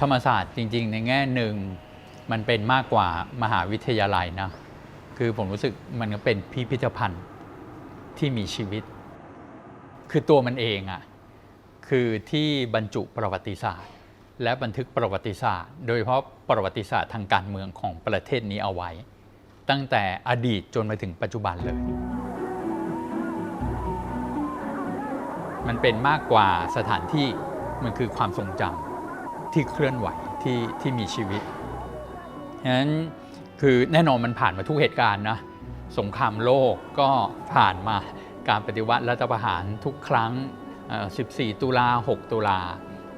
ธรรมศาสตร์จริง ๆ ในแง่หนึ่งมันเป็นมากกว่ามหาวิทยาลัยนะคือผมรู้สึกมันก็เป็นพิพิธภัณฑ์ที่มีชีวิต คือตัวมันเองอะ่ะคือที่บรรจุประวัติศาสตร์ และบันทึกประวัติศาสตร์ โดยเฉพาะประวัติศาสตร์ทางการเมืองของประเทศนี้เอาไว้ ตั้งแต่อดีตจนมาถึงปัจจุบันเลย มันเป็นมากกว่าสถานที่มันคือความทรงจำ ที่เคลื่อนไหวที่ที่มีชีวิตฉะนั้นคือแน่นอนมันผ่านมาทุกเหตุการณ์นะสงครามโลกก็ผ่านมาการปฏิวัติรัฐประหารทุกครั้ง 14 ตุลา 6 ตุลา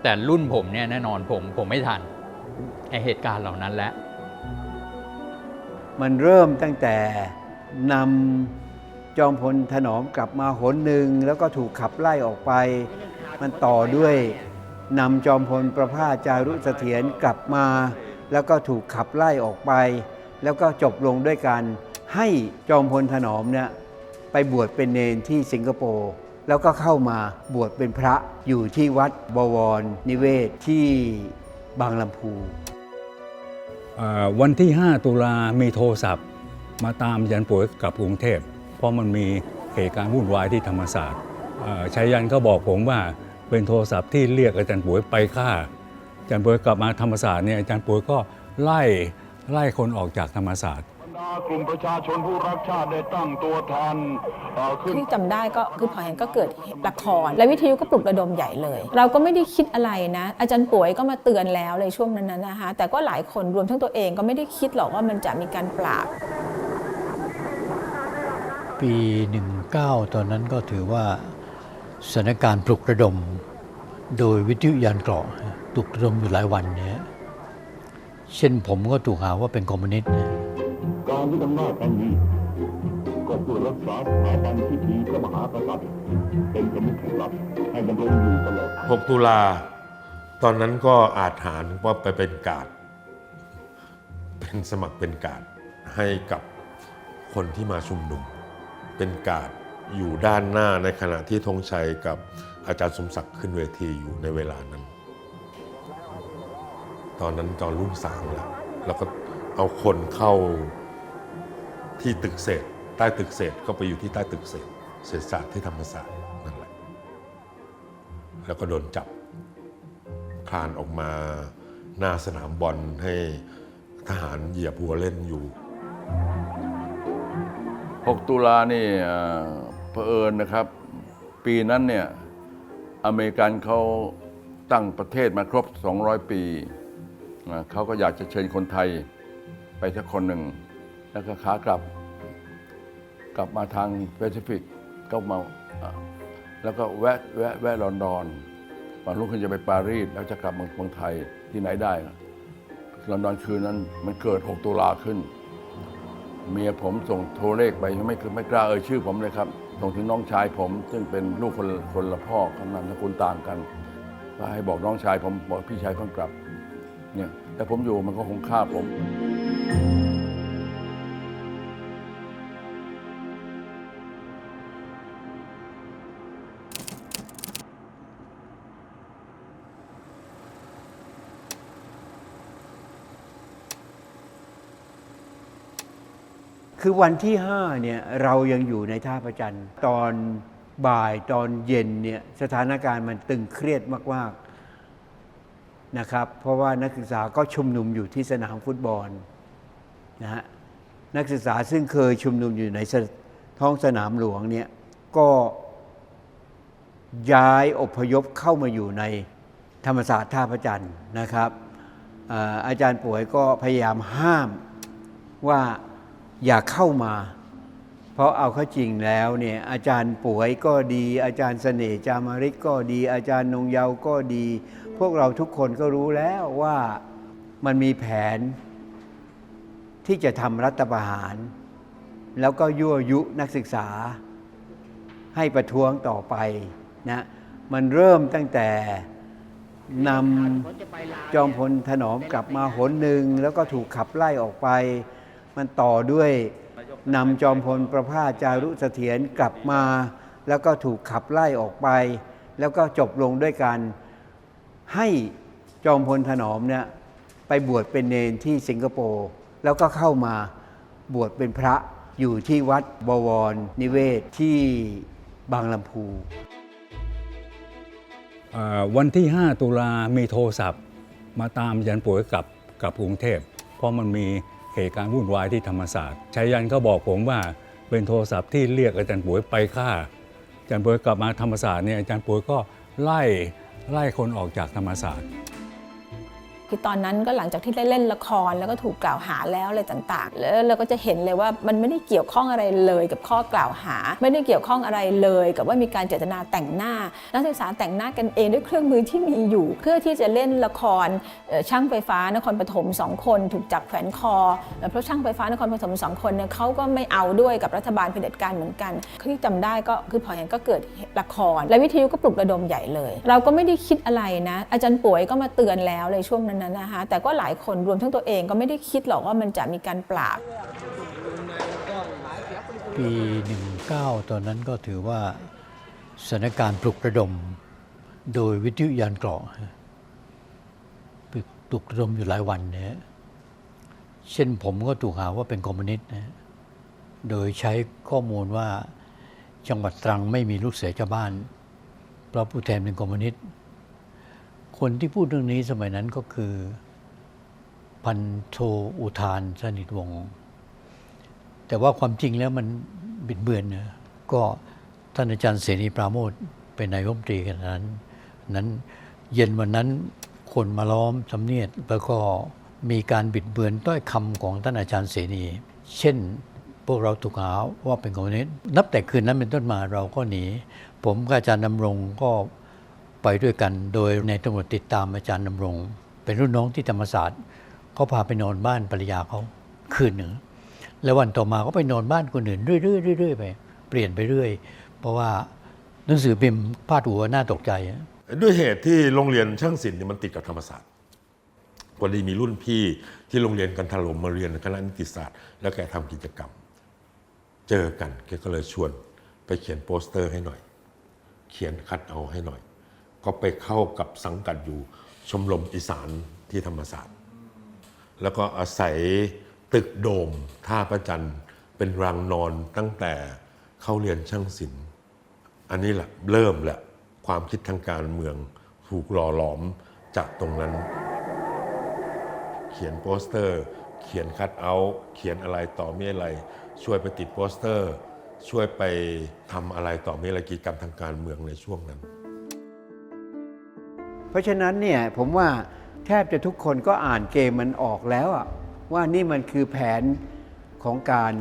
แต่รุ่นผมเนี่ยแน่นอนผมผมไม่ทันไอเหตุการณ์เหล่านั้นแล้ว มันเริ่มตั้งแต่นำจอมพลถนอมกลับมาหนหนึ่งแล้วก็ถูกขับไล่ออกไป มันต่อด้วย นำจอมพลประภาสจารุเสถียรกลับมา แล้วก็ถูกขับไล่ออกไป แล้วก็จบลงด้วยการให้จอมพลถนอมเนี่ยไปบวชเป็นเนนที่สิงคโปร์แล้วก็เข้ามาบวชเป็นพระอยู่ที่วัดบวรนิเวศที่บางลำพูวันที่ 5 ตุลามีโทรศัพท์ มาตามยันป่วยกลับกรุงเทพ เพราะมันมีเหตุการณ์วุ่นวายที่ธรรมศาสตร์อ่าชัยยันก็บอกผมว่า เป็นโทรศัพท์ที่เรียกอาจารย์ป่วยไปฆ่า อาจารย์ป่วยกลับมาธรรมศาสตร์เนี่ยอาจารย์ป่วยก็ไล่ไล่คนออกจากธรรมศาสตร์บรรดากลุ่มประชาชนผู้รักชาติได้ตั้งตัวแทนเอ่อขึ้น ที่จำได้ก็คือพอเห็นก็เกิดละคร และวิทยุก็ปลุกระดมใหญ่เลย เราก็ไม่ได้คิดอะไรนะ อาจารย์ป่วยก็มาเตือนแล้วในช่วงนั้นๆนะคะ แต่ก็หลายคนรวมทั้งตัวเองก็ไม่ได้คิดหรอกว่ามันจะมีการปราบ ปี 19 ตอนนั้นก็ถือว่า สถานการณ์ปลุกระดม โดยวิทยุยานเกราะปลุกระดมอยู่หลายวันเนี่ยเช่นผมก็ถูกหาว่าเป็นคอมมิวนิสต์นะการยึดอำนาจครั้งนี้ก็เพื่อรักษาสถาบันพิธีพระมหากษัตริย์เป็นประมุขแห่งรัฐให้ดำรงอยู่ตลอด 6 ตุลา ตอนนั้นก็อาจหารว่าไปเป็นกาดเป็นสมัครเป็นกาดให้กับคนที่มาชุมนุม เป็นกาด อยู่ด้านหน้าในขณะที่ธงชัยกับอาจารย์สมศักดิ์ขึ้นเวทีอยู่ในเวลานั้น ตอนนั้นตอนรุ่งสางแล้วแล้วก็เอาคนเข้าที่ตึกเศษใต้ตึกเศษก็ไปอยู่ที่ใต้ตึกเศษเศษศาสตร์ที่ธรรมศาสตร์นั่นแหละแล้วก็โดนจับคลานออกมาหน้าสนามบอลให้ทหารเหยียบหัวเล่นอยู่ 6 ตุลานี่ ผอิญนะครับ ปีนั้นเนี่ยอเมริกันเขาตั้งประเทศมาครบ 200 ปีเขาก็อยากจะเชิญคนไทยไปสักคนหนึ่ง แล้วก็ขากลับ กลับมาทางแปซิฟิกก็มาอ่าแล้วก็แวะแวะแวะลอนดอนวันรุ่งขึ้นจะไปปารีสแล้วจะกลับเมืองไทยที่ไหนได้ลอนดอนคืนนั้นมันเกิด 6 ตุลาขึ้น เมียผมส่งโทรเลขไปไม่ไม่กล้าเอ่ยชื่อผมเลยครับ ส่งถึงน้องชายผม ซึ่งเป็นลูกคนคนละพ่อกันนามสกุลต่างกันก็ให้บอกน้องชายผมบอกพี่ชายเพิ่งกลับเนี่ยแต่ผมอยู่มันก็คงฆ่าผม คือวันที่5เนี่ยเรายังอยู่ในท่าประจันทร์ตอนบ่ายตอนเย็นเนี่ยสถานการณ์มันตึงเครียดมากๆนะครับ เพราะว่านักศึกษาก็ชุมนุมอยู่ที่สนามฟุตบอลนะฮะนักศึกษาซึ่งเคยชุมนุมอยู่ในท้องสนามหลวงเนี่ยก็ย้ายอพยพเข้ามาอยู่ในธรรมศาสตร์ท่าประจันทร์นะครับอาจารย์ป่วยก็พยายามห้ามว่า อย่าเข้ามา เพราะเอาเข้าจริงแล้วเนี่ยอาจารย์ป่วยก็ดี อาจารย์เสน่ห์จามาริกก็ดี อาจารย์นงเยาก็ดี พวกเราทุกคนก็รู้แล้วว่ามันมีแผน ที่จะทำรัฐประหาร แล้วก็ยั่วยุนักศึกษา ให้ประท้วงต่อไปนะมันเริ่มตั้งแต่นำจอมพลถนอมกลับมาหนหนึ่งแล้วก็ถูกขับไล่ออกไป มันต่อด้วยนำจอมพลประภาสจารุเสถียรกลับมา แล้วก็ถูกขับไล่ออกไป แล้วก็จบลงด้วยการให้จอมพลถนอมเนี่ยไปบวชเป็นเนนที่สิงคโปร์แล้วก็เข้ามาบวชเป็นพระอยู่ที่วัดบวรนิเวศที่บางลำพูวันที่ 5 ตุลามีโทรศัพท์ มาตามอาจารย์ป่วยกลับกลับกรุงเทพ เพราะมันมี ตุการณ์วุ่นวายที่ธรรมศาสตร์ชัยยันก็บอกผมว่าเป็นโทรศัพท์ที่เรียกอาจารย์ป่วยไปฆ่าอาจารย์ป่วยกลับมาธรรมศาสตร์เนี่ยอาจารย์ป่วยก็ไล่ไล่คนออกจากธรรมศาสตร์ คือตอนนั้นก็หลังจากที่ได้เล่นละครแล้วก็ถูกกล่าวหาแล้วอะไรต่างๆ แล้วเราก็จะเห็นเลยว่ามันไม่ได้เกี่ยวข้องอะไรเลยกับข้อกล่าวหา ไม่ได้เกี่ยวข้องอะไรเลยกับว่ามีการเจตนาแต่งหน้า นักศึกษาแต่งหน้ากันเองด้วยเครื่องมือที่มีอยู่ เพื่อที่จะเล่นละครช่างไฟฟ้านครปฐมสองคน ถูกจับแขวนคอเพราะช่างไฟฟ้านครปฐมสองคนเนี่ยเขาก็ไม่เอาด้วยกับรัฐบาลเผด็จการเหมือนกันที่จำได้ก็คือพอเห็นก็เกิดละคร และวิทยุก็ปลุกระดมใหญ่เลย เราก็ไม่ได้คิดอะไรนะ อาจารย์ป่วยก็มาเตือนแล้วในช่วงนั้นๆนะคะแต่ก็หลายคนรวมทั้งตัวเองก็ไม่ได้คิดหรอกว่ามันจะมีการปราบ ปี 19 ตอนนั้นก็ถือว่าสถานการณ์ปลุกระดม โดยวิทยุยานเกราะฮะปลุกระดมอยู่หลายวันเนี่ยเช่นผมก็ถูกหาว่าเป็นคอมมิวนิสต์นะโดยใช้ข้อมูลว่าจังหวัดตรังไม่มีลูกเสือชาวบ้าน เพราะผู้แทนเป็นคอมมิวนิสต์ คนที่พูดเรื่องนี้สมัยนั้นก็คือ พันโทอุทานสนิทวงศ์แต่ว่าความจริงแล้วมันบิดเบือนนะก็ท่านอาจารย์เสนีปราโมทเป็นนายรัฐมนตรีกันนั้น นั้นเย็นวันนั้นคนมาล้อมสำเนียดแล้วก็มีการบิดเบือนต้อยคำของท่านอาจารย์เสนี เช่นพวกเราถูกหาว่าเป็นคอมมิวนิสต์นับแต่คืนนั้นเป็นต้นมาเราก็หนี ผมกับอาจารย์ดำรงก็ ไปด้วยกัน โดยในตำรวจติดตามอาจารย์ดำรง เป็นรุ่นน้องที่ธรรมศาสตร์เขาพาไปนอนบ้านภรรยาเขาคืนหนึ่ง แล้ววันต่อมาก็ไปนอนบ้านคนอื่นเรื่อยๆไปเปลี่ยนไปเรื่อย เพราะว่าหนังสือพิมพ์พาดหัวน่าตกใจ ด้วยเหตุที่โรงเรียนช่างศิลป์มันติดกับธรรมศาสตร์พอดีมีรุ่นพี่ที่โรงเรียนกันถล่มมาเรียนคณะนิติศาสตร์ แล้วแกทำกิจกรรม เจอกันแกก็เลยชวนไปเขียนโปสเตอร์ให้หน่อย เขียนคัดเอาให้หน่อย ก็ไปเข้ากับสังกัดอยู่ชมรมอีสานที่ธรรมศาสตร์ แล้วก็อาศัยตึกโดมท่าประจันเป็นรังนอนตั้งแต่เข้าเรียนช่างศิลป์อันนี้แหละเริ่มแหละความคิดทางการเมืองถูกหล่อหลอมจากตรงนั้น เขียนโปสเตอร์ เขียนคัดเอาท์เขียนอะไรต่อมีอะไร ช่วยไปติดโปสเตอร์ ช่วยไปทำอะไรต่อมีอะไรกิจกรรมทางการเมืองในช่วงนั้น เพราะฉะนั้นเนี่ยผมว่าแทบจะทุกคนก็อ่านเกมมันออกแล้วอะว่านี่มันคือแผนของการ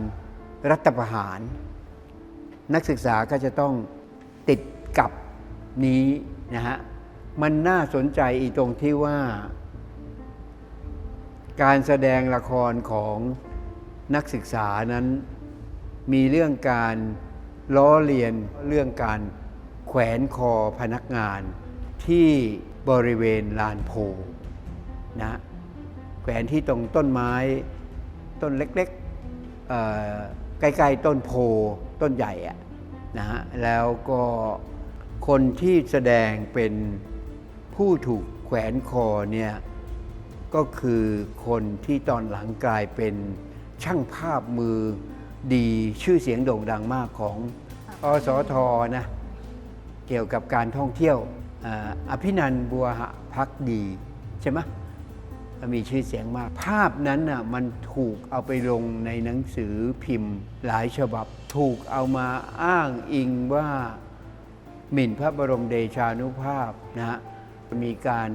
รัฐประหาร นักศึกษาก็จะต้องติดกับนี้นะฮะมันน่าสนใจอีตรงที่ว่า การแสดงละครของนักศึกษานั้นมีเรื่องการล้อเลียนเรื่องการแขวนคอพนักงานที่ บริเวณลานโพนะแขวนที่ตรงต้นไม้ต้นเล็กๆใกล้ๆต้นโพต้นใหญ่อะนะฮะแล้วก็คนที่แสดงเป็นผู้ถูกแขวนคอเนี่ยก็คือคนที่ตอนหลังกลายเป็นช่างภาพมือดีชื่อเสียงโด่งดังมากของอสทนะ เกี่ยวกับการท่องเที่ยว อภินันบัวหะพักดีใช่ไหมมีชื่อเสียงมาก ภาพนั้นน่ะมันถูกเอาไปลงในหนังสือพิมพ์หลายฉบับ ถูกเอามาอ้างอิงว่าหมิ่นพระบรมเดชานุภาพนะฮะมีการ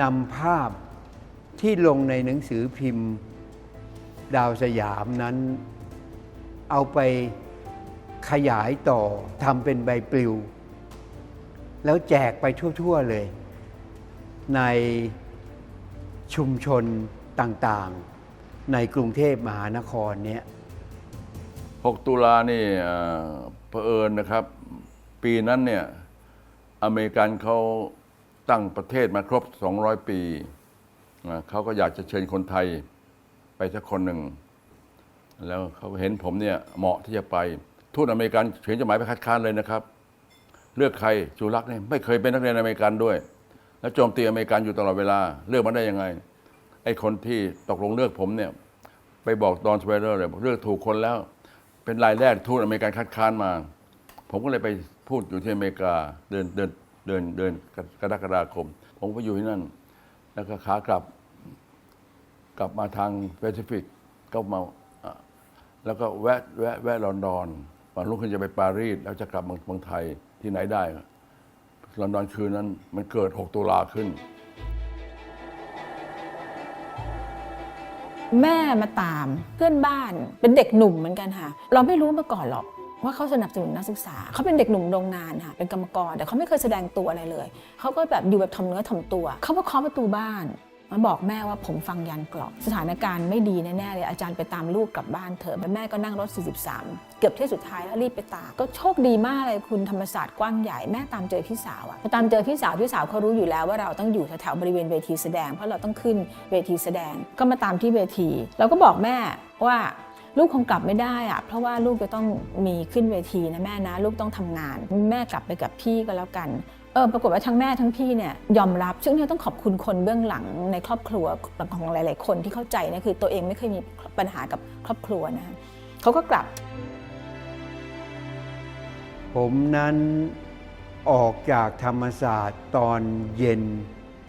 นำภาพที่ลงในหนังสือพิมพ์ดาวสยามนั้น เอาไปขยายต่อทำเป็นใบปลิว แล้วแจกไปทั่วๆเลย ในชุมชนต่างๆ ในกรุงเทพมหานครเนี้ย6 ตุลานี่เอ่อเผอิญนะครับ ปีนั้นเนี่ยอเมริกันเขาตั้งประเทศมาครบ 200 ปี เขาก็อยากจะเชิญคนไทยไปสักคนหนึ่ง แล้วเขาเห็นผมเนี่ยเหมาะที่จะไป ทูตอเมริกันเขียนจดหมายไปคัดค้านเลยนะครับ เลือกใครจุลักษ์เนี่ยไม่เคยเป็นนักเรียนอเมริกันด้วย แล้วโจมตีอเมริกันอยู่ตลอดเวลา เลือกมาได้ยังไง ไอ้คนที่ตกลงเลือกผมเนี่ย ไปบอกดอนสเปเดอร์เลยบอกเลือกถูกคนแล้ว เป็นรายแรกทูตอเมริกันคัดค้านมา ผมก็เลยไปพูดอยู่ที่อเมริกาเดินเดินเดินเดินกรกฎาคม ผมก็อยู่ที่นั่น แล้วก็ขากลับ กลับมาทางแปซิฟิกก็มาแล้วก็แวะแวะแวะลอนดอนวันรุ่งขึ้นจะไปปารีสแล้วจะกลับเมืองไทย ที่ไหนได้ลอนดอนคืนนั้นมันเกิด 6 ตุลาขึ้น แม่มาตามเพื่อนบ้านเป็นเด็กหนุ่มเหมือนกันค่ะ เราไม่รู้มาก่อนหรอกว่าเขาสนับสนุนนักศึกษา เขาเป็นเด็กหนุ่มโรงงานค่ะเป็นกรรมกรแต่เขาไม่เคยแสดงตัวอะไรเลย เขาก็แบบอยู่แบบทำเนื้อทำตัว เขามาเคาะประตูบ้าน มาบอกแม่ว่าผมฟังยันกรอบสถานการณ์ไม่ดีแน่ๆเลยอาจารย์ไปตามลูกกลับบ้านเถอะแม่ก็นั่งรถ 43 เกือบเที่ยวสุดท้ายแล้วรีบไปตามก็โชคดีมากเลยคุณธรรมศาสตร์กว้างใหญ่แม่ตามเจอพี่สาวอะพอตามเจอพี่สาวพี่สาวเขารู้อยู่แล้วว่าเราต้องอยู่แถวๆบริเวณเวทีแสดง เพราะเราต้องขึ้นเวทีแสดงก็มาตามที่เวที เราก็บอกแม่ว่าลูกคงกลับไม่ได้อะเพราะว่าลูกจะต้องมีขึ้นเวทีนะแม่นะ ลูกต้องทำงาน แม่กลับไปกับพี่ก็แล้วกัน เออปรากฏว่าทั้งแม่ทั้งพี่เนี่ยยอมรับ ซึ่งเนี่ยต้องขอบคุณคนเบื้องหลังในครอบครัวของหลาย ๆ คนที่เข้าใจนะคือตัวเองไม่เคยมีปัญหากับครอบครัวนะเขาก็กลับ ผมนั้นออกจากธรรมศาสตร์ตอนเย็น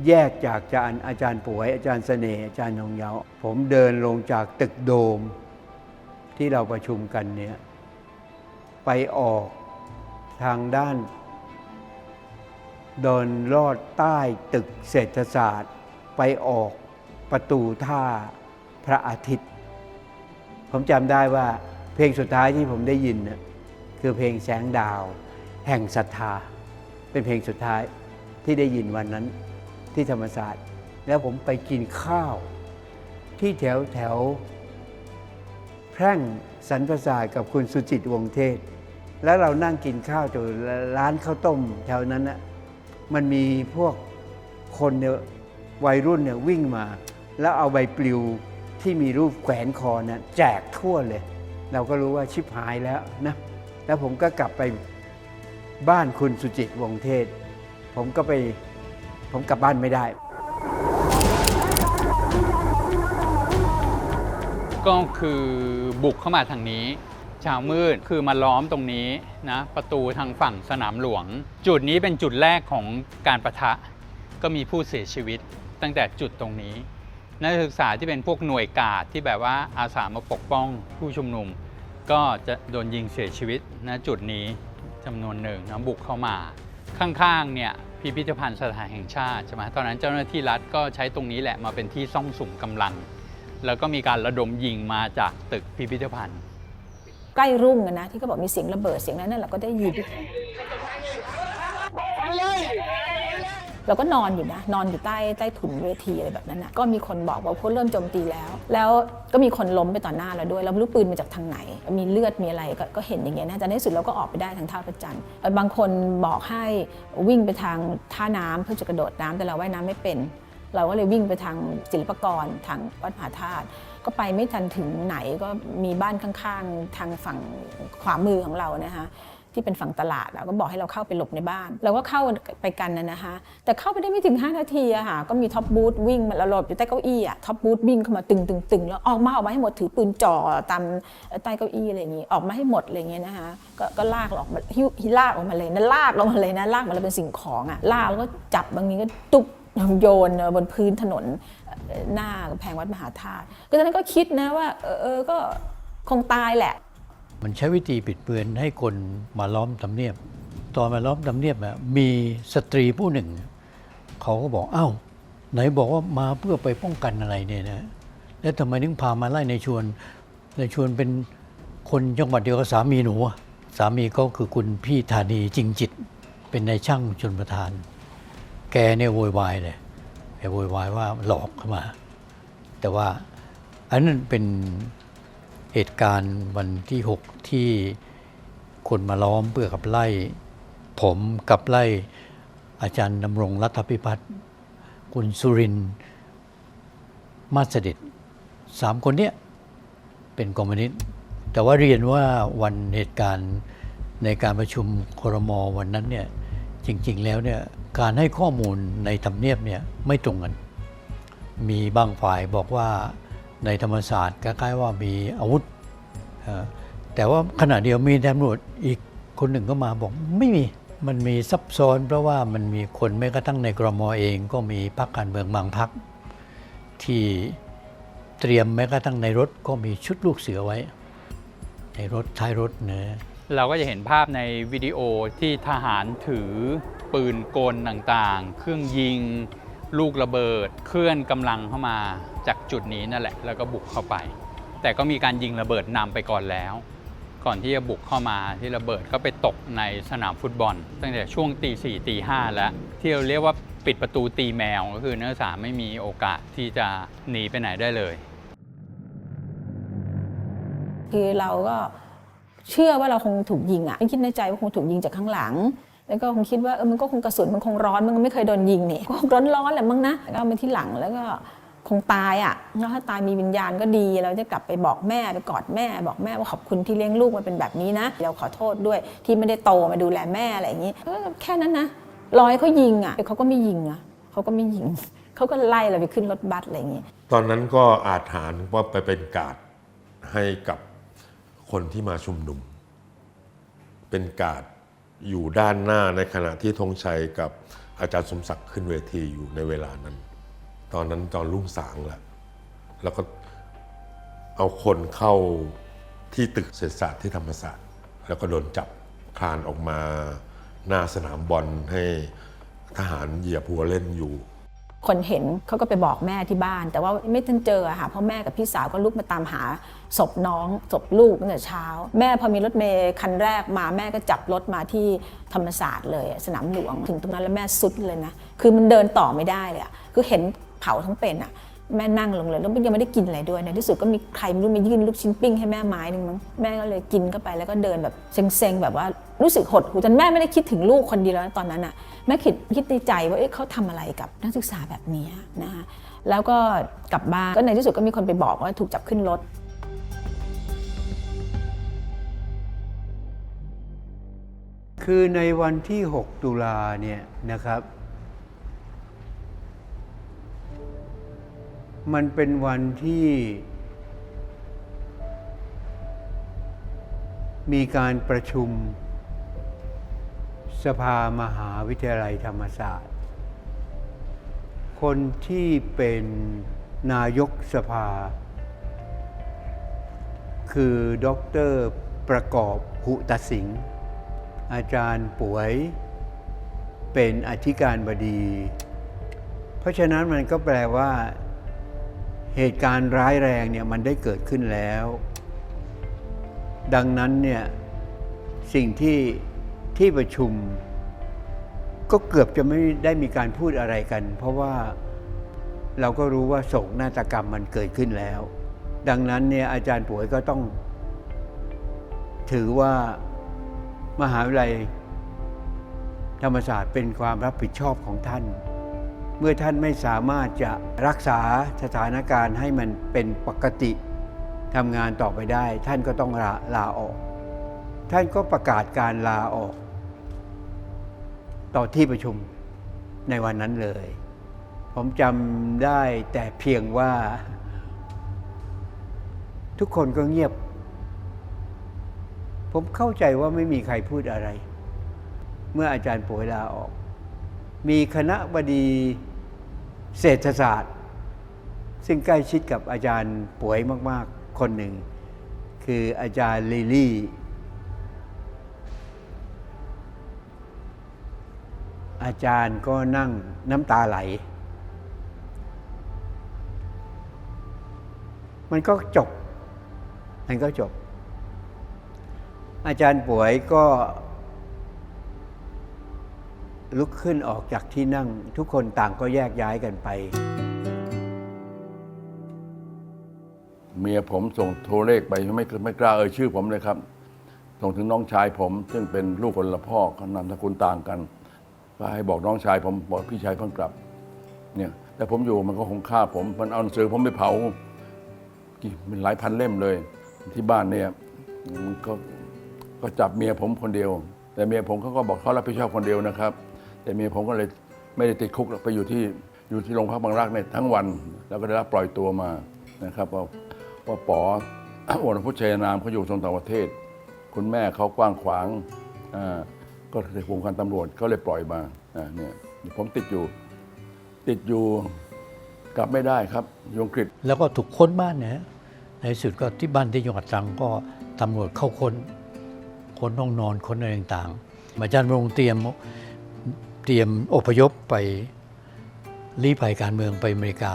แยกจากอาจารย์อาจารย์ป่วย อาจารย์เสน่ห์อาจารย์ยงเยาผมเดินลงจากตึกโดม ที่เราประชุมกันเนี่ยไปออกทางด้าน เดินลอดใต้ตึกเศรษฐศาสตร์ ไปออกประตูท่าพระอาทิตย์ ผมจำได้ว่าเพลงสุดท้ายที่ผมได้ยินน่ะคือเพลงแสงดาว แห่งศรัทธา เป็นเพลงสุดท้ายที่ได้ยินวันนั้นที่ธรรมศาสตร์ แล้วผมไปกินข้าว ที่แถวแถว แพร่งสรรประสาทกับคุณสุจิตวงเทศ แล้วเรานั่งกินข้าวอยู่ร้านข้าวต้มแถวนั้นนะ มันมีพวกคนเนี่ยวัยรุ่นเนี่ยวิ่งมา แล้วเอาใบปลิวที่มีรูปแขวนคอนะแจกทั่วเลย เราก็รู้ว่าชิบหายแล้วนะแล้วผมก็กลับไปบ้านคุณสุจิตวงเทศ ผมก็ไปผมกลับบ้านไม่ได้ ก็คือบุกเข้ามาทางนี้ เช้ามืดคือมาล้อมตรงนี้นะประตูทางฝั่งสนามหลวง จุดนี้เป็นจุดแรกของการประทะ ก็มีผู้เสียชีวิตตั้งแต่จุดตรงนี้ นักศึกษาที่เป็นพวกหน่วยกาดที่แบบว่าอาสามาปกป้องผู้ชุมนุม ก็จะโดนยิงเสียชีวิตณจุดนี้จำนวนหนึ่งนะบุกเข้ามาข้างๆเนี่ยพิพิธภัณฑ์สถานแห่งชาติใช่ไหมตอนนั้นเจ้าหน้าที่รัฐก็ใช้ตรงนี้แหละมาเป็นที่ซ่องสุมกำลัง แล้วก็มีการระดมยิงมาจากตึกพิพิธภัณฑ์ ใกล้รุ่งอะนะ ที่เขาบอกมีเสียงระเบิดเสียงนั้นน่ะเราก็ได้ยินเราก็นอนอยู่นะนอนอยู่ใต้ใต้ถุนเวทีอะไรแบบนั้นนะก็มีคนบอกว่าพวกเริ่มโจมตีแล้ว แล้วก็มีคนล้มไปต่อหน้าเราด้วยเราไม่รู้ปืนมาจากทางไหน มีเลือดมีอะไรก็ก็เห็นอย่างเงี้ยนะแต่ในที่สุดเราก็ออกไปได้ทางท่าพระจันทร์บางคนบอกให้วิ่งไปทางท่าน้ำเพื่อจะกระโดดน้ำแต่เราว่ายน้ำไม่เป็น เราก็เลยวิ่งไปทางศิลปากรทางวัดผาธาตุก็ไปไม่ทันถึงไหนก็มีบ้านข้างๆ ทางฝั่งขวามือของเรานะคะที่เป็นฝั่งตลาดเราก็บอกให้เราเข้าไปหลบในบ้าน เราก็เข้าไปกันนะนะคะแต่เข้าไปได้ไม่ถึง 5 นาทีอะค่ะก็มีท็อปบูธวิ่งมาเราหลบอยู่ใต้เก้าอี้อะท็อปบูธวิ่งเข้ามาตึงตึงตึงแล้วออกมาออกมาให้หมดถือปืนจ่อตามใต้เก้าอี้อะไรอย่างนี้ออกมาให้หมดอะไรอย่างเงี้ยนะคะก็ก็ลากออกมาหิ้วลากออกมาเลยนะลากออกมาเลยนะลากมาเลยเป็นสิ่งของอะลากแล้วก็จับบางทีก็ตุ๊บ โยนบนพื้นถนนหน้ากำแพงวัดมหาธาตุก็ตอนนั้นก็คิดนะว่าเออเออก็คงตายแหละ มันใช้วิธีปิดเบือนให้คนมาล้อมทำเนียบ ตอนมาล้อมทำเนียบอะมีสตรีผู้หนึ่ง เขาก็บอกเอ้า ไหนบอกว่ามาเพื่อไปป้องกันอะไรเนี่ยนะแล้วทำไมถึงพามาไล่ในชวนในชวนเป็นคนจังหวัดเดียวกับสามีหนูอะสามีก็คือคุณพี่ธานีจริงจิต เป็นนายช่างชนประทาน แกเนี่ยโวยวายเลยแกโวยวายว่าหลอกเข้ามา แต่ว่าอันนั้นเป็นเหตุการณ์วันที่ 6 ที่คนมาล้อมเพื่อกับไล่ ผมกับไล่อาจารย์ดำรงรัฐพิพัฒน์คุณสุรินทร์มาสเด็จสามคนเนี้ยเป็นคอมมิวนิสต์แต่ว่าเรียนว่าวันเหตุการณ์ในการประชุมครมวันนั้นเนี่ยจริง ๆ แล้วเนี่ย การให้ข้อมูลในทำเนียบเนี่ยไม่ตรงกัน มีบางฝ่ายบอกว่าในธรรมศาสตร์คล้ายๆว่ามีอาวุธ แต่ว่าขณะเดียวมีตำรวจอีกคนหนึ่งก็มาบอกไม่มี มันมีซับซ้อน เพราะว่ามันมีคนแม้กระทั่งในกรมอเองก็มีพรรคการเมืองบางพรรคที่เตรียมแม้กระทั่งในรถก็มีชุดลูกเสือไว้ ในรถท้ายรถเนะเราก็จะเห็นภาพในวิดีโอที่ทหารถือ ปืนกลต่างๆ เครื่องยิง ลูกระเบิด เคลื่อนกำลังเข้ามาจากจุดนี้นั่นแหละ แล้วก็บุกเข้าไป แต่ก็มีการยิงระเบิดนำไปก่อนแล้ว ก่อนที่จะบุกเข้ามาที่ระเบิดก็ไปตกในสนามฟุตบอล ตั้งแต่ช่วงตีสี่ตีห้าแล้ว ที่เราเรียกว่าปิดประตูตีแมวก็คือนักศึกษาไม่มีโอกาสที่จะหนีไปไหนได้เลย คือเราก็เชื่อว่าเราคงถูกยิงอะคิดในใจว่าคงถูกยิงจากข้างหลัง แล้วก็คงคิดว่าเออมันก็คงกระสุนมันคงร้อนมันไม่เคยโดนยิงนี่ก็คงร้อนร้อนๆแหละมั้งนะแล้วเอามาที่หลังแล้วก็คงตายอะแล้วถ้าตายมีวิญญาณก็ดี เราจะกลับไปบอกแม่ไปกอดแม่ บอกแม่ว่าขอบคุณที่เลี้ยงลูกมาเป็นแบบนี้นะเราขอโทษด้วยที่ไม่ได้โตมาดูแลแม่อะไรอย่างนี้แค่นั้นนะรอให้เขายิงอะเขาก็ไม่ยิงอะเขาก็ไม่ยิงเขาก็ไล่เราไปขึ้นรถบัสอะไรอย่างนี้ ตอนนั้นก็อาจหารว่าไปเป็นกาดให้กับคนที่มาชุมนุม เป็นกาด อยู่ด้านหน้าในขณะที่ธงชัยกับอาจารย์สมศักดิ์ขึ้นเวทีอยู่ในเวลานั้น ตอนนั้นตอนรุ่งสางแล้วแล้วก็เอาคนเข้าที่ตึกเศรษฐศาสตร์ที่ธรรมศาสตร์ แล้วก็โดนจับคลานออกมาหน้าสนามบอลให้ทหารเหยียบหัวเล่นอยู่ คนเห็นเขาก็ไปบอกแม่ที่บ้าน แต่ว่าไม่ทันเจอค่ะเพราะแม่กับพี่สาวก็ลุกมาตามหาศพน้องศพลูกตั้งแต่เช้า แม่พอมีรถเมย์คันแรกมาแม่ก็จับรถมาที่ธรรมศาสตร์เลยสนามหลวงถึงตรงนั้นแล้วแม่สุดเลยนะคือมันเดินต่อไม่ได้เลยคือเห็นเผาทั้งเป็นอะ แม่นั่งลงเลยแล้วยังไม่ได้กินอะไรด้วยในที่สุดก็มีใครไม่รู้มายื่นลูกชิ้นปิ้งให้แม่ไม้หนึงมั้งแม่ก็เลยกินเข้าไปแล้วก็เดินแบบเซ็งๆแบบว่ารู้สึกหดหูจนแม่ไม่ได้คิดถึงลูกคนเดียวแล้วตอนนั้นอะแม่คิดคิดในใจว่าเอ๊ะเขาทำอะไรกับนักศึกษาแบบนี้นะคะแล้วก็กลับบ้านก็ในที่สุดก็มีคนไปบอกว่าถูกจับขึ้นรถคือในวันที่ 6 ตุลาเนี่ยนะครับ มันเป็นวันที่มีการประชุม สภามหาวิทยาลัยธรรมศาสตร์ คนที่เป็นนายกสภา คือดออกเตอรประกอบหุตสิงห์อาจารย์ป่วยเป็นอธิการบดี เพราะฉะนั้นมันก็แปลว่า เหตุการณ์ร้ายแรงเนี่ยมันได้เกิดขึ้นแล้ว ดังนั้นเนี่ยสิ่งที่ที่ประชุม ก็เกือบจะไม่ได้มีการพูดอะไรกัน เพราะว่าเราก็รู้ว่าโศกนาฏกรรมมันเกิดขึ้นแล้ว ดังนั้นเนี่ยอาจารย์ป่วยก็ต้อง ถือว่ามหาวิทยาลัยธรรมศาสตร์เป็นความรับผิดชอบของท่าน มื่อท่านไม่สามารถจะรักษาสถานการณ์ให้มันเป็นปกติทำงานต่อไปได้ ท่านก็ต้องลาลาออก ท่านก็ประกาศการลาออก ต่อที่ประชุมในวันนั้นเลย ผมจำได้แต่เพียงว่า ทุกคนก็เงียบ ผมเข้าใจว่าไม่มีใครพูดอะไร เมื่ออาจารย์ป่วยลาออก มีคณะบดี เศรษฐศาสตร์ ซึ่งใกล้ชิดกับอาจารย์ป่วยมาก ๆ คนหนึ่ง คืออาจารย์ลิลี่อาจารย์ก็นั่งน้ำตาไหล มันก็จบ มันก็จบ อาจารย์ป่วยก็ ลุกขึ้นออกจากที่นั่ง ทุกคนต่างก็แยกย้ายกันไป เมียผมส่งโทรเลขไปไม่ไม่กล้าเอ่ยชื่อผมเลยครับ ส่งถึงน้องชายผม ซึ่งเป็นลูกคนละพ่อเขานามสกุลต่างกันก็ให้บอกน้องชายผมบอกพี่ชายเพิ่งกลับ เนี่ย แต่ผมอยู่มันก็คงฆ่าผม มันเอาหนังสือผมไปเผากี่เป็นหลายพันเล่มเลย ที่บ้านเนี่ยมันก็ก็จับเมียผมคนเดียว แต่เมียผมเขาก็บอกเขารับผิดชอบคนเดียวนะครับ แต่เมียผมก็เลยไม่ได้ติดคุกไปอยู่ที่อยู่ที่โรงพักบางรักเนี่ยทั้งวัน แล้วก็ได้รับปล่อยตัวมานะครับว่าว่าป๋อวรพุทธชัยนามเขาอยู่ทางต่างประเทศ คุณแม่เขากว้างขวางอ่าก็ในวงการตำรวจเขาเลยปล่อยมาอ่าเนี่ยผมติดอยู่ ติดอยู่กลับไม่ได้ครับยงกฤษแล้วก็ถูกค้นบ้านนะฮะในสุดก็ที่บ้านที่จังหวัดตรังก็ตำรวจเข้าค้นค้นห้องนอนค้นอะไรต่างๆอาจารย์รงเตรียม เตรียมอพยพไปลี้ภัยการเมืองไปอเมริกา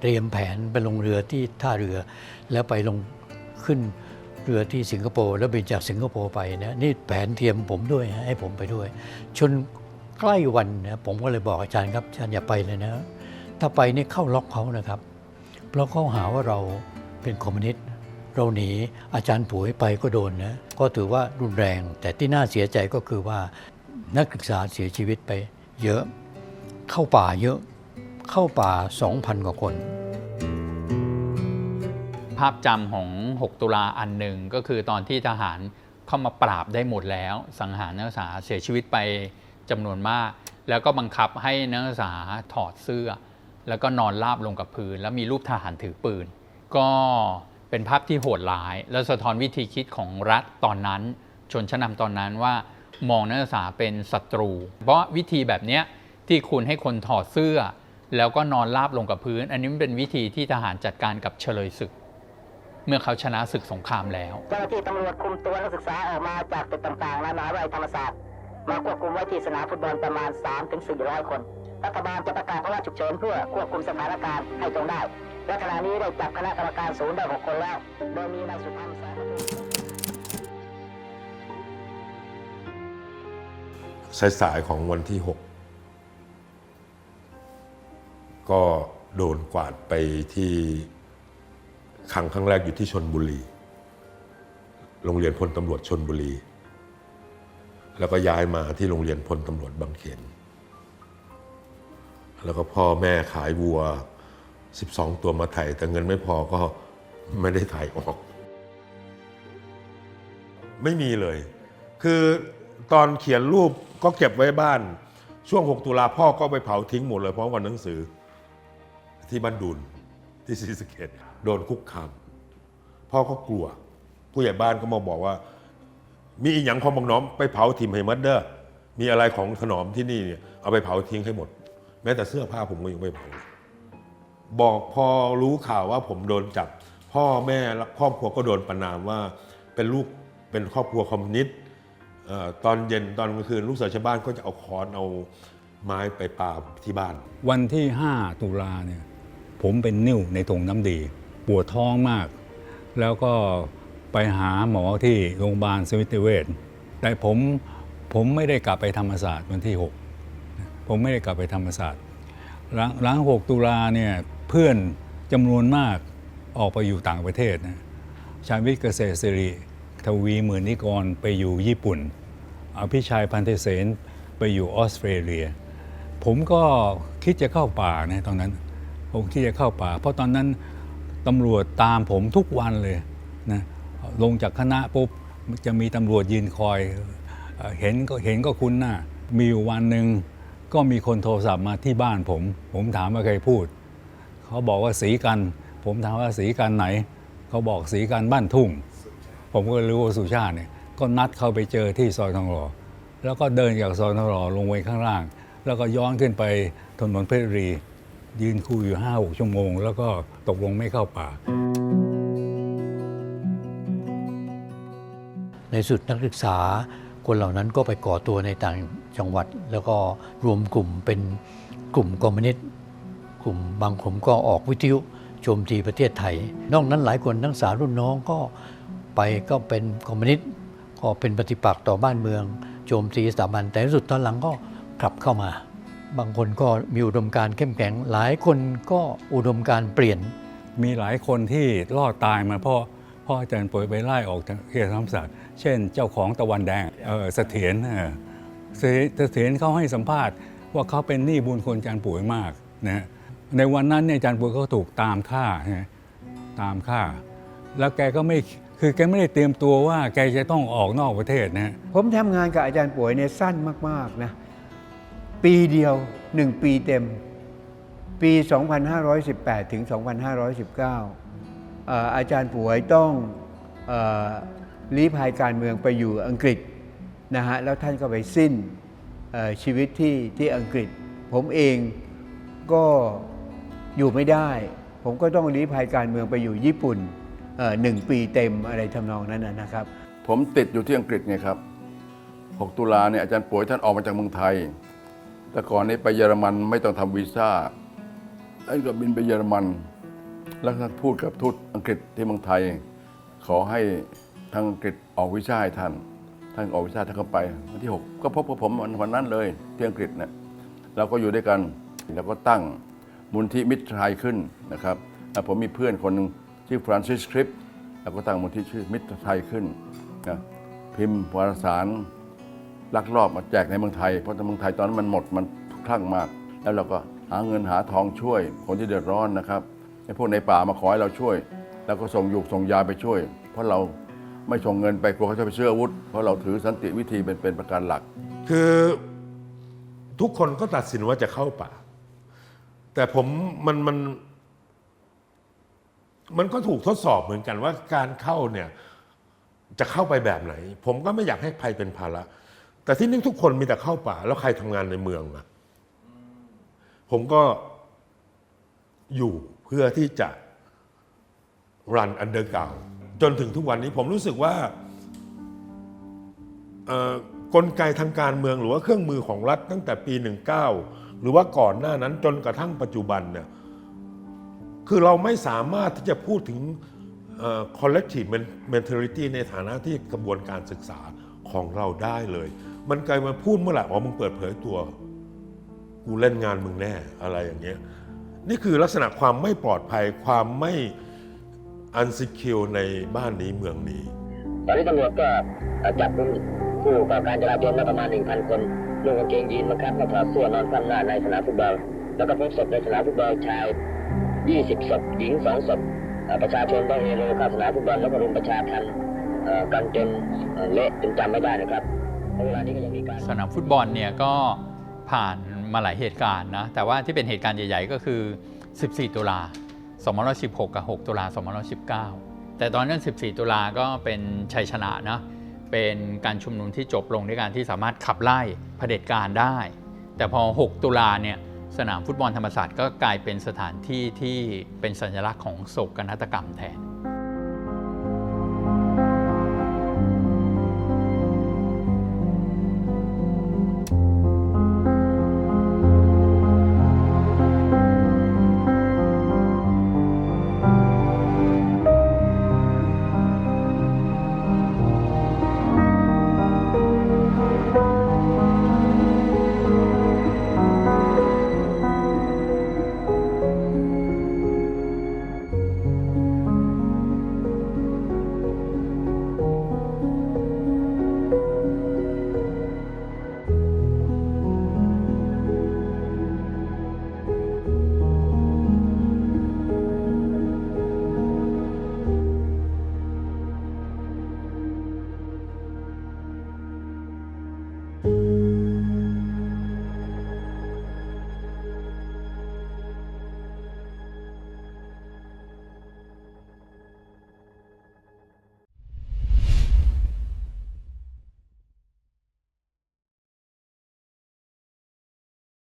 เตรียมแผนไปลงเรือที่ท่าเรือ แล้วไปลงขึ้นเรือที่สิงคโปร์แล้วบินจากสิงคโปร์ไปนะนี่แผนเตรียมผมด้วยให้ผมไปด้วยจนใกล้วันนะผมก็เลยบอกอาจารย์ครับอาจารย์อย่าไปเลยนะ ถ้าไปนี่เข้าล็อกเขานะครับ เพราะเขาหาว่าเราเป็นคอมมิวนิสต์เราหนีอาจารย์ปุ๋ยไปก็โดนนะก็ถือว่ารุนแรง แต่ที่น่าเสียใจก็คือว่า นักศึกษาเสียชีวิตไปเยอะ เข้าป่าเยอะ เข้าป่า 2,000 กว่าคน ภาพจำของ 6 ตุลาอันหนึ่งก็คือตอนที่ทหารเข้ามาปราบได้หมดแล้ว สังหารนักศึกษาเสียชีวิตไปจำนวนมาก แล้วก็บังคับให้นักศึกษาถอดเสื้อ แล้วก็นอนราบลงกับพื้น แล้วมีรูปทหารถือปืน ก็เป็นภาพที่โหดร้าย และสะท้อนวิธีคิดของรัฐตอนนั้น ชนชั้นนำตอนนั้นว่า มองนักศึกษาเป็นศัตรู เพราะวิธีแบบนี้ที่คุณให้คนถอดเสื้อ แล้วก็นอนราบลงกับพื้น อันนี้มันเป็นวิธีที่ทหารจัดการกับเฉลยศึก เมื่อเขาชนะศึกสงครามแล้วเจ้าหน้าที่ตำรวจคุมตัวนักศึกษาออกมาจากตึกต่างๆและมหาวิทยาลัยธรรมศาสตร์มาควบคุมไว้ที่สนามฟุตบอลประมาณ 3-400 คน รัฐบาลจะประกาศภาวะฉุกเฉินเพื่อควบคุมสถานการณ์ให้ตรงได้และขณะนี้ได้จับคณะกรรมการศูนย์ได้6คนแล้ว โดยมีนายสุธรร สายๆของวันที่ 6 ก็โดนกวาดไปที่ขังครั้งแรกอยู่ที่ชนบุรี โรงเรียนพลตำรวจชนบุรี แล้วก็ย้ายมาที่โรงเรียนพลตำรวจบางเขน แล้วก็พ่อแม่ขายวัว 12 ตัวมาไถ่แต่เงินไม่พอก็ไม่ได้ถ่ายออก ไม่มีเลย คือตอนเขียนรูป ก็เก็บไว้บ้าน ช่วง 6 ตุลาพ่อก็ไปเผาทิ้งหมดเลยเพราะวันหนังสือ ที่บ้านดุลที่ศรีสะเกดโดนคุกคามพ่อก็กลัว ผู้ใหญ่บ้านก็มาบอกว่า มีอีหยังของบังน้อมไปเผาทิมให้มัดเด้อมีอะไรของถนอมที่นี่เนี่ยเอาไปเผาทิ้งให้หมด แม้แต่เสื้อผ้าผมก็ยังไม่เผาบอกพอรู้ข่าวว่าผมโดนจับ พ่อแม่และครอบครัวก็โดนประนามว่าเป็นลูกเป็นครอบครัวคอมมิวนิสต์ ตอนเย็นตอนกลางคืนลูกเสือชาวบ้านก็จะเอาค้อนเอาไม้ไปปาที่บ้าน วันที่ 5 ตุลาเนี่ยผมเป็นนิ่วในถุงน้ำดี ปวดท้องมาก แล้วก็ไปหาหมอที่โรงพยาบาลสมิติเวชแต่ผมผมไม่ได้กลับไปธรรมศาสตร์วันที่ 6 ผมไม่ได้กลับไปธรรมศาสตร์หลังหลัง6ตุลาเนี่ยเพื่อนจำนวนมากออกไปอยู่ต่างประเทศนะชาวิทย์เกษตรสิริ ทวีหมื่นนิกรไปอยู่ญี่ปุ่น อภิชัยพันเทเสนไปอยู่ออสเตรเลีย ผมก็คิดจะเข้าป่านะตอนนั้น ผมคิดจะเข้าป่า เพราะตอนนั้นตำรวจตามผมทุกวันเลยนะลงจากคณะปุ๊บจะมีตำรวจยืนคอยเห็นก็เห็นก็คุ้นหน้า มีอยู่วันหนึ่งก็มีคนโทรศัพท์มาที่บ้านผม ผมถามว่าใครพูด เขาบอกว่าสีกัน ผมถามว่าสีกันไหน เขาบอกสีกันบ้านทุ่ง ผมก็รู้ว่าสุชาติเนี่ยก็นัดเข้าไปเจอที่ซอยทองหล่อแล้วก็เดินจากซอยทองหล่อลงไปข้างล่าง แล้วก็ย้อนขึ้นไปถนนเพชรบุรี ยืนคุยอยู่ห้าหกชั่วโมง แล้วก็ตกลงไม่เข้าป่า ในสุดนักศึกษาคนเหล่านั้นก็ไปก่อตัวในต่างจังหวัด แล้วก็รวมกลุ่มเป็นกลุ่มคอมมิวนิสต์กลุ่มบางกลุ่มก็ออกวิทยุโจมตีประเทศไทย นอกนั้นหลายคนนักศึกษารุ่นน้องก็ ไปก็เป็นคอมมิวนิสต์ก็เป็นปฏิปักษ์ต่อบ้านเมือง โจมตีสถาบัน แต่สุดตอนหลังก็กลับเข้ามา บางคนก็มีอุดมการเข้มแข็ง หลายคนก็อุดมการเปลี่ยน มีหลายคนที่รอดตายมาเพราะพ่ออาจารย์ป่วยไปไล่ออกจากเขตธรรมศาสตร์เช่น เจ้าของตะวันแดงเออเสถียรเออสถียรเขาให้สัมภาษณ์ว่าเขาเป็นหนี้บุญคุณอาจารย์ป่วยมากนะในวันนั้นเนี่ยอาจารย์ป่วยเขาถูกตามฆ่านะตามฆ่า แล้วแกก็ไม่ คือแกไม่ได้เตรียมตัวว่าแกจะต้องออกนอกประเทศนะ ผมทำงานกับอาจารย์ป่วยเนี่ยสั้นมากๆนะ ปีเดียว1ปีเต็ม ปี 2518 ถึง 2519 อาจารย์ป่วยต้องอลี้ภัยการเมืองไปอยู่อังกฤษนะฮะแล้วท่านก็ไปสิ้นชีวิตที่ที่อังกฤษ ผมเองก็อยู่ไม่ได้ ผมก็ต้องลี้ภัยการเมืองไปอยู่ญี่ปุ่น หนึ่งปีเต็มอะไรทำนองนั้นนะครับ ผมติดอยู่ที่อังกฤษไงครับ 6 ตุลาเนี่ยอาจารย์ป่วยท่านออกมาจากเมืองไทย แต่ก่อนนี้ไปเยอรมันไม่ต้องทำวีซ่าท่านก็บินไปเยอรมัน แล้วท่านพูดกับทูตอังกฤษที่เมืองไทย ขอให้ทางอังกฤษออกวีซ่าให้ท่าน ท่านออกวีซ่าท่านก็ไปวันที่ 6 ก็พบกับผมวันวันนั้นเลยที่อังกฤษเนี่ยเราก็อยู่ด้วยกัน แล้วก็ตั้งมูลที่มิตรไทยขึ้นนะครับแล้วผมมีเพื่อนคนหนึ่ง ชื่อฟรานซิสคริปเราก็ตั้งมูลที่ชื่อมิตรไทยขึ้นนะพิมพ์วารสารลักลอบมาแจกในเมืองไทย เพราะในเมืองไทยตอนนั้นมันหมดมันคลั่งมาก แล้วเราก็หาเงินหาทองช่วย คนที่เดือดร้อนนะครับไอ้พวกในป่ามาขอให้เราช่วย แล้วก็ส่งยุกส่งยาไปช่วย เพราะเราไม่ส่งเงินไปกลัวเขาจะไปซื้ออาวุธ เพราะเราถือสันติวิธีเป็นเป็นประการหลัก คือทุกคนก็ตัดสินว่าจะเข้าป่า แต่ผมมันมัน มันก็ถูกทดสอบเหมือนกันว่าการเข้าเนี่ยจะเข้าไปแบบไหน ผมก็ไม่อยากให้ใครเป็นภาระ แต่ที่นี่ทุกคนมีแต่เข้าป่า แล้วใครทำงานในเมืองอะผมก็อยู่เพื่อที่จะรันอันเดอร์กาวจนถึงทุกวันนี้ผมรู้สึกว่ากลไกทางการเมืองหรือว่าเครื่องมือของรัฐตั้งแต่ปี 19 หรือว่าก่อนหน้านั้นจนกระทั่งปัจจุบันเนี่ย คือเราไม่สามารถที่จะพูดถึง collective mentality ในฐานะที่กระบวนการศึกษาของเราได้เลย มันกลายมาพูดเมื่อไหร่อ๋อมึงเปิดเผยตัว กูเล่นงานมึงแน่อะไรอย่างเงี้ยนี่คือลักษณะความไม่ปลอดภัยความไม่ unsecure ในบ้านนี้เมืองนี้ ตอนนี้ตำรวจก็จับกุมผู้ก่อการจราจรมาประมาณ 1,000 คนนุ่งกางเกงยีนส์มาครับมาถอดเสื้อนอนคว่ำหน้าในสนามฟุตบอล แล้วก็พบศพในสนามฟุตบอลชาย 20ศพหญิง2ศพประชาชนต้องเฮโลเข้าสนามฟุตบอลแล้วก็รุมประชาทันกันจนเละจนจำไม่ได้นะครับเวลานี้ก็ยังมีการสนามฟุตบอลเนี่ยก็ผ่านมาหลายเหตุการณ์นะแต่ว่าที่เป็นเหตุการณ์ใหญ่ ๆ ก็คือ 14 ตุลา2516 กับ 6 ตุลา2519 แต่ตอนนั้น 14 ตุลาก็เป็นชัยชนะนะเป็นการชุมนุมที่จบลงด้วยการที่สามารถขับไล่เผด็จการได้ แต่พอ 6 ตุลาเนี่ย สนามฟุตบอลธรรมศาสตร์ก็กลายเป็นสถานที่ที่เป็นสัญลักษณ์ของโศกนาฏกรรมแทน